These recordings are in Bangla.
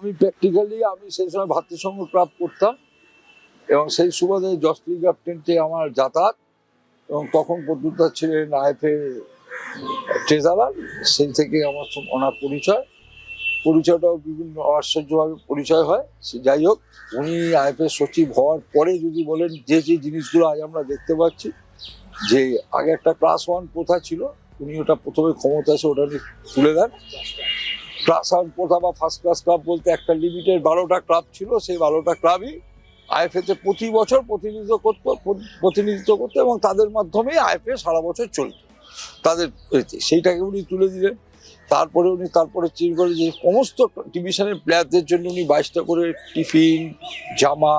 আমি প্র্যাকটিক্যালি আমি সেই সময় ভাতৃসংঘ ক্লাব করতাম এবং সেই সুবাদে জসলি ক্যাপ্টেনটি আমার যাতায়াত এবং তখন প্রদ্যুৎ ছিলেন আইএফএ ট্রেজারার সেই থেকে আমার ওনার পরিচয়। পরিচয়টাও বিভিন্ন আশ্চর্যভাবে পরিচয় হয়। সে যাই হোক, উনি আইএফএ সচিব হওয়ার পরে যদি বলেন যে যে জিনিসগুলো আজ আমরা দেখতে পাচ্ছি, যে আগে একটা ক্লাস ওয়ান প্রথা ছিল, উনি ওটা প্রথমে ক্ষমতা এসে ওটা তুলে দেন। ওয়ান প্রথা বা ফার্স্ট ক্লাস ক্লাব বলতে একটা লিমিটেড বারোটা ক্লাব ছিল, সেই বারোটা ক্লাবই আইএফএতে প্রতি বছর প্রতিনিধিত্ব করতো প্রতিনিধিত্ব করতো এবং তাদের মাধ্যমেই আইএফএ সারা বছর চলত। তাদের সেইটাকে উনি তুলে দিলেন। তারপরে উনি, তারপরে চির করে যে সমস্ত ডিভিশনের প্লেয়ারদের জন্য উনি বাইশটা করে টিফিন, জামা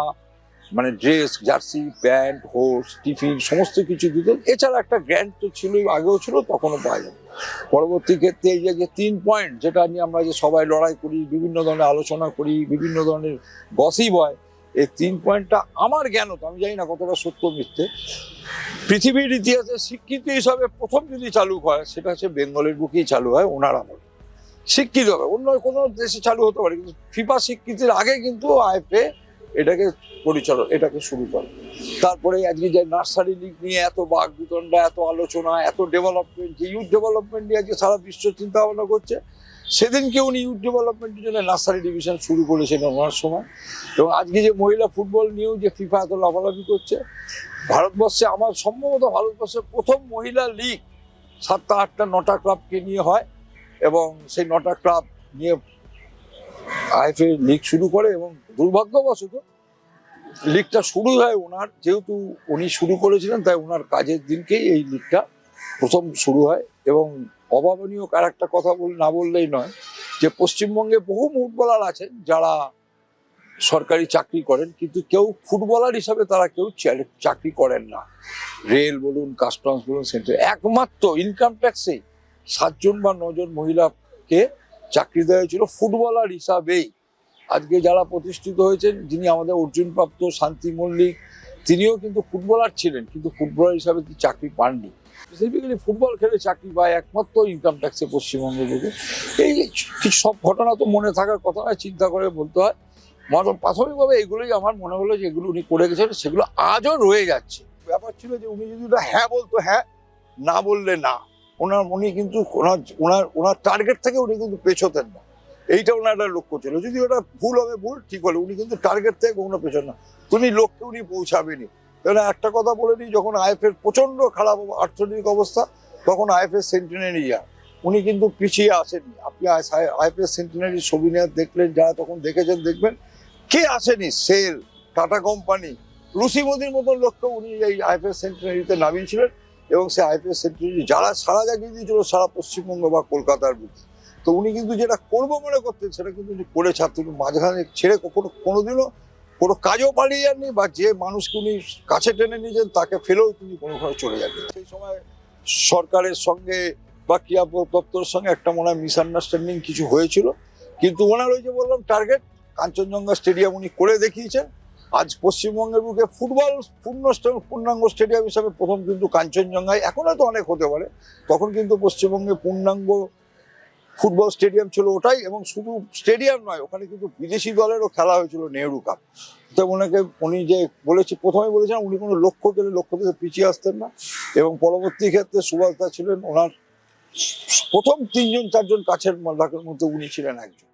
মানে ড্রেস, জার্সি, প্যান্ট হোস টিফিন, সমস্ত কিছু দিতেন। এছাড়া একটা গ্র্যান্ড তো ছিলই, আগেও ছিল, তখনও পাওয়া যাবে পরবর্তী ক্ষেত্রে এই যে- তিন পয়েন্ট যেটা নিয়ে আমরা যে সবাই লড়াই করি, বিভিন্ন ধরনের আলোচনা করি, বিভিন্ন ধরনের গসিব হয়, এই তিন পয়েন্টটা আমার জ্ঞানত আমি জানি না কতটা সত্য মিথ্যে। পৃথিবীর ইতিহাসে স্বীকৃতি হিসাবে প্রথম যদি চালু হয়, সেটা হচ্ছে বেঙ্গলের বুকেই চালু হয়, ওনার আমলে। স্বীকৃত হবে। অন্য কোনো দেশে চালু হতে পারে, কিন্তু ফিফা স্বীকৃতির আগে কিন্তু আইএফএ এটাকে পরিচালন, এটাকে শুরু করে। তারপরে আজকে যে নার্সারি লিগ নিয়ে এত বাঘ বিতণ্ডা, এত আলোচনা, এত ডেভেলপমেন্ট যে ইউথ ডেভেলপমেন্ট নিয়ে আজকে সারা বিশ্ব চিন্তা ভাবনা করছে, সেদিনকে উনি ইউথ ডেভেলপমেন্টের জন্য নার্সারি ডিভিশন শুরু করেছিলেন ওনার সময়। এবং আজকে যে মহিলা ফুটবল নিয়েও যে ফিফা এত লাভালাভি করছে, ভারতবর্ষে আমার সম্ভবত ভারতবর্ষের প্রথম মহিলা লিগ সাতটা, আটটা, নটা ক্লাবকে নিয়ে হয়। এবং সেই নটা ক্লাব নিয়ে আইএফএ লিগ শুরু করে এবং দুর্ভাগ্যবশত লিগটা শুরু হয় ওনার। যেহেতু উনি শুরু করেছিলেন, তাই ওনার কাজের দিনকেই এই লিগটা প্রথম শুরু হয় এবং অভাবনীয় আর একটা কথা বল না বললেই নয় যে পশ্চিমবঙ্গে বহু ফুটবলার আছেন যারা সরকারি চাকরি করেন, কিন্তু কেউ ফুটবলার হিসাবে তারা কেউ চাকরি করেন না। রেল বলুন কাস্টমস বলুন সেন্টার একমাত্র ইনকাম ট্যাক্সে সাতজন বা নজন মহিলাকে চাকরি দেওয়া হয়েছিল ফুটবলার হিসাবেই। আজকে যারা প্রতিষ্ঠিত হয়েছেন, যিনি আমাদের অর্জুনপ্রাপ্ত শান্তি মল্লিক, তিনিও কিন্তু ফুটবলার ছিলেন, কিন্তু ফুটবলার হিসাবে তিনি চাকরি পাননি। স্পেসিফিক্যালি ফুটবল খেলে চাকরি পায় একমাত্র ইনকাম ট্যাক্সে পশ্চিমবঙ্গে থেকে। এই কিছু সব ঘটনা তো মনে থাকার কথা নয়, চিন্তা করে বলতে হয়। আমার প্রাথমিকভাবে এগুলোই আমার মনে হলো যে এগুলো উনি করে গেছেন, সেগুলো আজও রয়ে যাচ্ছে। ব্যাপার ছিল যে উনি যদি হ্যাঁ বলতো হ্যাঁ না বললে না। ওনার উনি কিন্তু ওনার ওনার ওনার টার্গেট থেকে উনি কিন্তু পেছোতেন না। এইটা ওনার একটা লক্ষ্য ছিল। যদি ওটা ভুল হবে, ভুল ঠিক হলো উনি কিন্তু টার্গেট থেকে কখনো পেছন না। উনি লক্ষ্যে উনি পৌঁছাবেনি কারণ একটা কথা বলে নিই, যখন আইএফের প্রচণ্ড খারাপ অর্থনৈতিক অবস্থা, তখন আইএফএর সেন্টিনারি ইয়ার উনি কিন্তু পিছিয়ে আসেননি। আপনি আইএফএস সেন্টিনারি ছবি নিয়ে দেখলেন, যারা তখন দেখেছেন, দেখবেন। কে আসেনি? সেল টাটা কোম্পানি লুসি মোদির মতন লক্ষ্য উনি এই আইএফএস সেন্টিনারিতে নামিয়েছিলেন এবং সেই আইপিএস সেন্টিনারি যারা সারা জাগিয়ে দিয়েছিল, সারা পশ্চিমবঙ্গ বা কলকাতার বুকে। তো উনি কিন্তু যেটা করব মনে করতেন, সেটা কিন্তু উনি করে ছাড়তেন মাঝখানে ছেড়ে কখনো, কোনোদিনও কোনো কাজও পালিয়ে যাননি বা যে মানুষকে উনি কাছে টেনে নিয়েছেন তাকে ফেলেও তিনি কোনোভাবে চলে যাননি। সেই সময় সরকারের সঙ্গে বা ক্রিয়া দপ্তরের সঙ্গে একটা মনে হয় মিসআন্ডারস্ট্যান্ডিং কিছু হয়েছিল। কিন্তু ওনার ওই যে বললাম টার্গেট কাঞ্চনজঙ্ঘা স্টেডিয়াম উনি করে দেখিয়েছেন। আজ পশ্চিমবঙ্গের বুকে ফুটবল পূর্ণ পূর্ণাঙ্গ স্টেডিয়াম হিসাবে প্রথম কিন্তু কাঞ্চনজঙ্ঘায় এখন হয়তো অনেক হতে পারে। তখন কিন্তু পশ্চিমবঙ্গে পূর্ণাঙ্গ ফুটবল স্টেডিয়াম ছিল ওটাই এবং শুধু স্টেডিয়াম নয়, ওখানে কিন্তু বিদেশি দলেরও খেলা হয়েছিল নেহরু কাপ। তো ওনাকে উনি যে বলেছি, প্রথমে বলেছেন, উনি কোনো লক্ষ্য পেলে লক্ষ্য থেকে পিছিয়ে আসতেন না এবং পরবর্তী ক্ষেত্রে সুভাষ দা ছিলেন ওনার প্রথম তিনজন, চারজন কাছের মধ্যে উনি ছিলেন একজন।